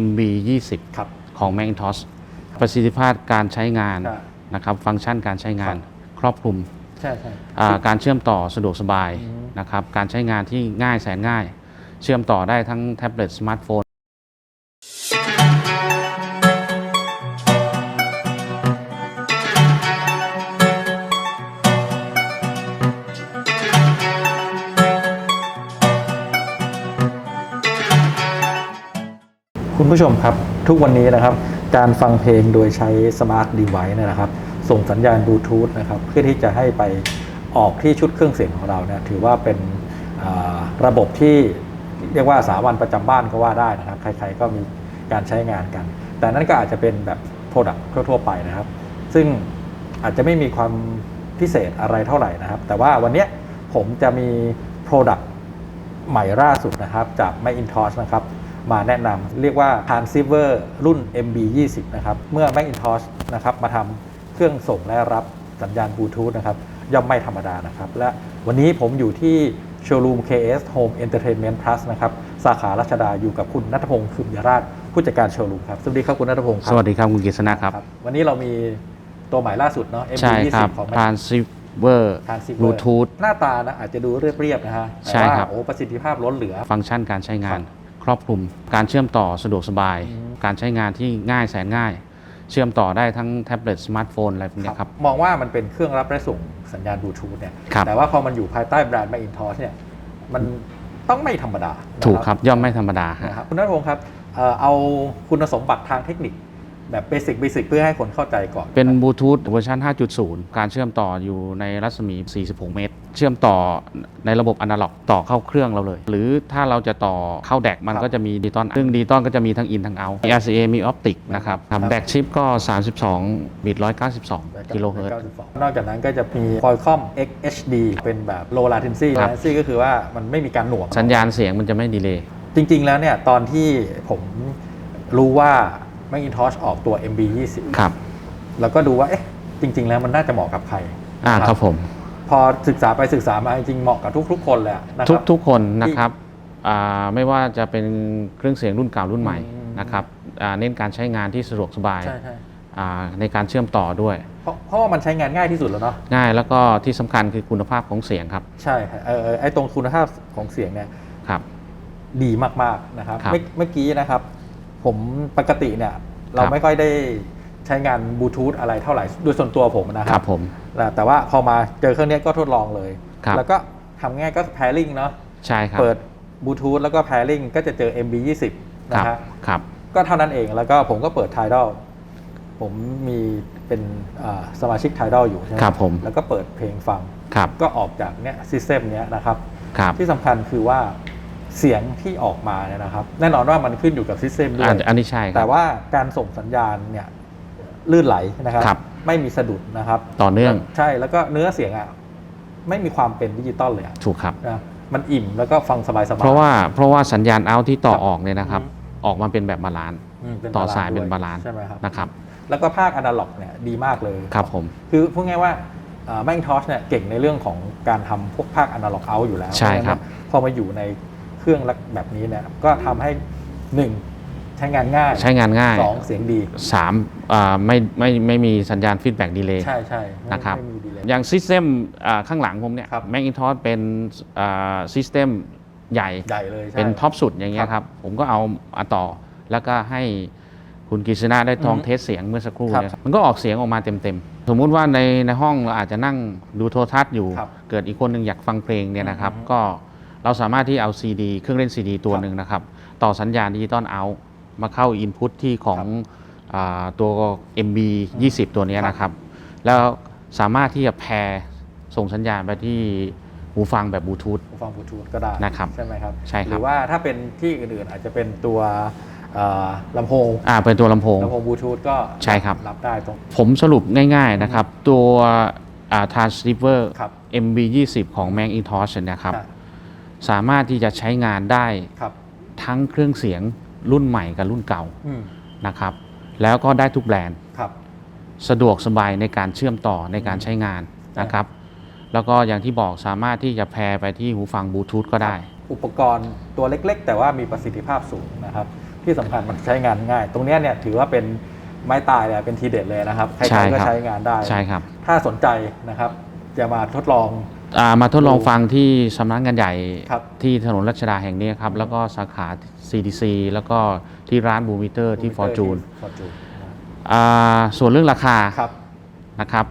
MB 20ครับ ของ Macintosh ประสิทธิภาพการใช้งานใช่นะครับฟังก์ชันการใช้งานครับ ครอบคลุมใช่ใช่ อ่าการเชื่อมต่อสะดวกสบายอืม นะครับการใช้งานที่ง่ายแสนง่าย เชื่อมต่อได้ทั้งแท็บเล็ตสมาร์ทโฟน คุณผู้ชมครับ ทุกวันนี้นะครับ การฟังเพลงโดยใช้สมาร์ทดีไว c e เนี่ยนะครับ ส่งสัญญาณบลูทูธนะครับ เพื่อที่จะให้ไปออกที่ชุดเครื่องเสียงของเราเนี่ยถือว่าเป็นระบบที่เรียกว่าสามัญประจำบ้านก็ว่าได้นะครับ ใครๆก็มีการใช้งานกัน แต่นั่นก็อาจจะเป็นแบบ Product ทั่วๆไปนะครับ ซึ่งอาจจะไม่มีความพิเศษอะไรเท่าไหร่นะครับ แต่ว่าวันนี้ผมจะมี Product ใหม่ล่าสุดนะครับจาก Macintosh นะครับ มาแนะนำเรียกว่า Transceiver รุ่น MB20 นะครับ เมื่อ Macintosh นะครับมาทำเครื่องส่งและรับสัญญาณบลูทูธนะครับย่อมไม่ธรรมดานะครับ และวันนี้ผมอยู่ที่โชว์รูม KS Home Entertainment Plus นะครับ สาขารัชดาอยู่กับคุณนัทพงศ์คืมยราชผู้จัดการโชว์รูมครับ สวัสดีครับคุณนัทพงศ์ครัสวัสดีครับคุณกฤษณะครับ วันนี้เรามีตัวใหม่ล่าสุดเนาะใช่ครับ MB20 ของ Transceiver Transceiver Bluetooth หน้าตานะอาจจะดูเรียบๆนะฮะ แต่ใช่ว่าครับโอ้ประสิทธิภาพล้นเหลือ ฟังก์ชันการใช้งาน ครับครอบคลุม การเชื่อมต่อสะดวกสบายอืมการใช้งานที่ง่ายแสนง่าย เชื่อมต่อได้ทั้งแท็บเล็ตสมาร์ทโฟนอะไรพวกเนี้ยครับ มองว่ามันเป็นเครื่องรับและส่งสัญญาณบลูทูธเนี่ยครับแต่ว่าพอมันอยู่ภายใต้แบรนด์ Macintosh เนี่ย มันต้องไม่ธรรมดานะถูกครับ ย่อมไม่ธรรมดาฮะนะครับคุณนัทพงศ์ครับเอ่อเอาคุณสมบัติทางเทคนิค แบบเบสิกเบสิกเพื่อให้คนเข้าใจก่อน เป็นบลูทูธเวอร์ชัน5.0 การเชื่อมต่ออยู่ในรัศมี 46 เมตร เชื่อมต่อในระบบอนาล็อกต่อเข้าเครื่องเราเลย หรือถ้าเราจะต่อเข้าแดกมันครับก็จะมีดิจิตอลซึ่งดิจิตอลก็จะมีทั้งอินทั้งเอา RCA มีออปติกนะครับครับแดกชิปก็ 32 บิต 192 กิโลเฮิรตซ์นอกจากนั้นก็จะมี Qualcomm XHD เป็นแบบ low latency ครับ latency ก็คือว่ามันไม่มีการหน่วงสัญญาณเสียงมันจะไม่ดีเลย์จริง ๆ แล้วเนี่ยตอนที่ผมรู้ว่า Macintosh ออกตัว MB20 ครับแล้วก็ดูว่าเอ๊ะจริง ๆ แล้วมันน่าจะเหมาะกับใครอ่านะครับผม พอศึกษาไปศึกษามาจริงๆเหมาะกับทุก ๆ คนเลยอะนะคทุรักบทุกคนนะครับอ่าไม่ว่าจะเป็นเครื่องเสียงรุ่นเก่ารุ่นใหม่อืมนะครับอ่าเน้นการใช้งานที่สะดวกสบายใช่ใช่อ่าในการเชื่อมต่อด้วยเพราะเพราะว่ามันใช้งานง่ายที่สุดแล้วเนาะง่ายแล้วก็ที่สำคัญคือคุณภาพของเสียงครับ ใช่ครับเออเออไอ้ตรงคุณภาพของเสียงเนี่ยครับ ดีมากๆนะครับครับเมื่อเมื่อกี้นะครับ ผมปกติเนี่ย เราครับไม่ค่อยได้ใช้งานบลูทูธอะไรเท่าไหร่โดยส่วนตัวผมนะคครัรับบผมแต่แต่ว่าพอมาเจอเครื่องเนี้ยก็ทดลองเลย ครับ แล้วก็ทำง่ายก็ pairing เนาะใช่ครับเปิดบลูทูธแล้วก็ pairing ก็จะเจอ MB20 คนะรับฮะครับ ก็เท่านั้นเองแล้วก็ผมก็เปิด Tidal ผมมีเป็นอ่าสมาชิก Tidal อยู่ใช่ไหมครับผม แล้วก็เปิดเพลงฟัง ครับก็ออกจากเนี้ยซิสเต็มเนี้ยนะครับ ครับที่สำคัญคือว่า เสียงที่ออกมาเนี่ยนะครับ แน่นอนว่ามันขึ้นอยู่กับซิสเต็มด้วอัยนอันนี้ใช่คแต่รับว่าการส่งสัญญาณเนี่ยลื่นไหลนะครับครับไม่มีสะดุดนะครับ ต่อเนื่องใช่แล้วก็เนื้อเสียงอะไม่มีความเป็นดิจิตอลเลยอะถูกครับนะมันอิ่มแล้วก็ฟังสบายๆเพราะว่าเพราะว่าสัญญาณเอาที่ต่อครับออกเนี่ยนะครับอืมออกมาเป็นแบบบาลานซ์อืมเป็นต่อบลนซ์สายเป็นด้วยบาลานซ์ใช่ไหมครับนะครับแล้วก็ภาคอนาล็อกเนี่ยดีมากเลยครับผมคือพูดง่ายๆว่าแมงทอชเนี่ยเก่งในเรื่องของการทำพวกภาคอนาล็อกเอาอยู่แล้วใช่ครับเพาะฉะนั้นพอมาอยู่ในเค รื่องแบบนี้เนี่ยก็ทำให้หนึ่งใช้งานง่ายใช้งานง่ายสองเสียงดีสามอ่าไม่ไม่ไม่มีสัญญาณฟีดแบ็กดีเลย์ใช่ใช่ไม่นะครับไม่มีดีเลยอย่างซิสเต็มข้างหลังผมเนี่ยครับแมกอินทอสเป็นซิสเต็มใหญ่ใหญ่เลยใช่เป็นท็อปสุดอย่างเงี้คยรับครับ ผมก็เอามาต่อแล้วก็ให้คุณกฤษณะได้ลองอือฮึเทสเสียงเมื่อสักครู่ครับเนี่ยมันก็ออกเสียงออกมาเต็มๆ สมมุติว่าในในห้องเราอาจจะนั่งดูโทรทัศน์อยู่ครับเกิดอีกคนหนึ่งอยากฟังเพลงเนี่ยนะครับอือฮึก็ เราสามารถที่เอาซีดีเครื่องเล่นซีดีตัวครับหนึ่งนะครับ ต่อสัญญาณดิจิตอลเอามาเข้าอินพุตที่ของอาตัว MB 20 ตัวเนี้ยครับนะครับ แล้วสามารถที่จะแพร์ส่งสัญญาณไปที่หูฟังแบบบลูทูธ หูฟังบลูทูธก็ได้นะครับใช่ไหมครับใช่ครับ หรือว่าถ้าเป็นที่อื่นๆอาจจะเป็นตัวเอ่อลำโพงอ่าเป็นตัวลำโพง ลำโพงบลูทูธก็ใช่ครับ รับได้ตรง ผมสรุปง่ายๆนะครับ ตัวอ่า transceiver ครับ MB 20ของ Macintosh เนะครับ ครับ สามารถที่จะใช้งานได้ครับทั้งเครื่องเสียงรุ่นใหม่กับรุ่นเก่าอืมนะครับ แล้วก็ได้ทุกแบรนด์ ครับ สะดวกสบายในการเชื่อมต่อในการใช้งานนะครับ แล้วก็อย่างที่บอกสามารถที่จะแพร์ไปที่หูฟังบลูทูธก็ได้ อุปกรณ์ตัวเล็ก ๆ แต่ว่ามีประสิทธิภาพสูงนะครับทที่สำคัญมันใช้งานง่าย ตรงเนี้ยเนี่ยถือว่าเป็นไม้ตายเลยเป็นทีเด็ดเลยนะครับใครใช่ๆก็ครับ ใช้งานได้ ใช่ครับ ถ้าสนใจนะครับจะมาทดลอง อ่ามาทดลองดูฟังที่สำนักงานใหญ่ครับที่ถนนรัชดาแห่งนี้ครับ แล้วก็สาขา CDC แล้วก็ที่ร้านบูมิเตอร์ที่ฟอร์จูนฟอร์จูนส่วนเรื่องราคาครับนะครับ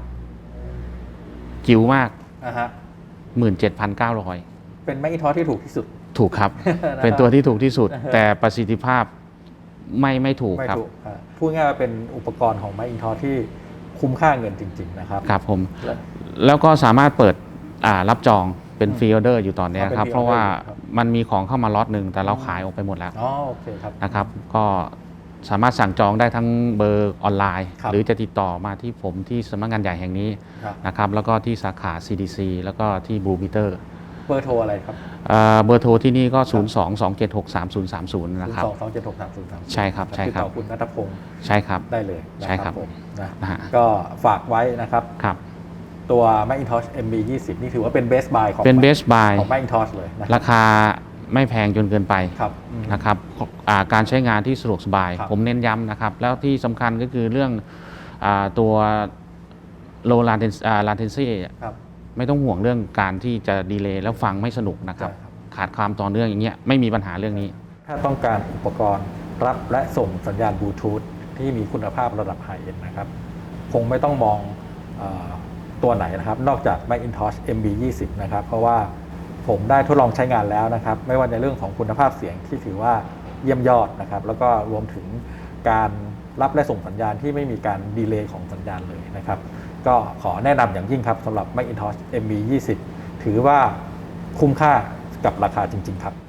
จิ๋วมากนะฮะ17,900เป็นไม้อินทอสที่ถูกที่สุด ถูกครับนะครับ เป็นตัวที่ถูกที่สุดนะฮะแต่ประสิทธิภาพไม่ไม่ถูกไม่ครับถูกอ่าพูดง่ายๆว่าเป็นอุปกรณ์ของไม้อินทอสที่คุ้มค่าเงินจริง ๆ นะครับ ครับผม และแล้วก็สามารถเปิด อ่ารับจองเป็นอืมฟรีออเดอร์อยู่ตอนเนี้ยอ๋อเป็นครับ pre-order เพราะว่าครับ มันมีของเข้ามาล็อตหนึ่งแต่เราขายออกไปหมดแล้วอ๋อโอเคครับ นะครับ ก็สามารถสั่งจองได้ทั้งเบอร์ออนไลน์ ครับ หรือจะติดต่อมาที่ผมที่สำนักงานใหญ่แห่งนี้ครับนะครับแล้วก็ที่สาขา CDC แล้วก็ที่บลูมิเตอร์เบอร์โทรอะไรครับเบอร์โทรที่นี่ก็ 0 2 2 7 6 3 0 3 0 นะครับ สองสองเจ็ดหกสามศูนย์สามใช่ครับใช่ครับติดต่อคุณนัทพงศ์ใช่ครับ ได้เลยนะใช่ครับ ผมนะนะฮะก็ฝากไว้นะครับ ครับ ตัว Macintosh MB 20นี่ถือว่าเป็นเบสบายของ เป็น Best Buy ของ Macintosh เลยนะ ราคาไม่แพงจนเกินไปครับอืมนะครับอ่าการใช้งานที่สะดวกสบาย ครับ ผมเน้นย้ำนะครับ แล้วที่สำคัญก็คือเรื่องอาตัว low latency อ่า latency ครับ ไม่ต้องห่วงเรื่องการที่จะดีเลย์แล้วฟังไม่สนุกนะครับ ใช่ครับ ขาดความต่อเนื่องอย่างเงี้ยไม่มีปัญหาเรื่องนี้ ถ้าต้องการอุปกรณ์รับและส่งสัญญาณบลูทูธที่มีคุณภาพระดับไฮเอ็นนะครับ คงไม่ต้องมองเออ ตัวไหนนะครับ นอกจาก Macintosh MB 20 นะครับ เพราะว่าผมได้ทดลองใช้งานแล้วนะครับ ไม่ว่าในเรื่องของคุณภาพเสียงที่ถือว่าเยี่ยมยอดนะครับ แล้วก็รวมถึงการรับและส่งสัญญาณที่ไม่มีการดีเลย์ของสัญญาณเลยนะครับ ก็ขอแนะนำอย่างยิ่งครับสำหรับ Macintosh MB 20 ถือว่าคุ้มค่ากับราคาจริง ๆ ครับ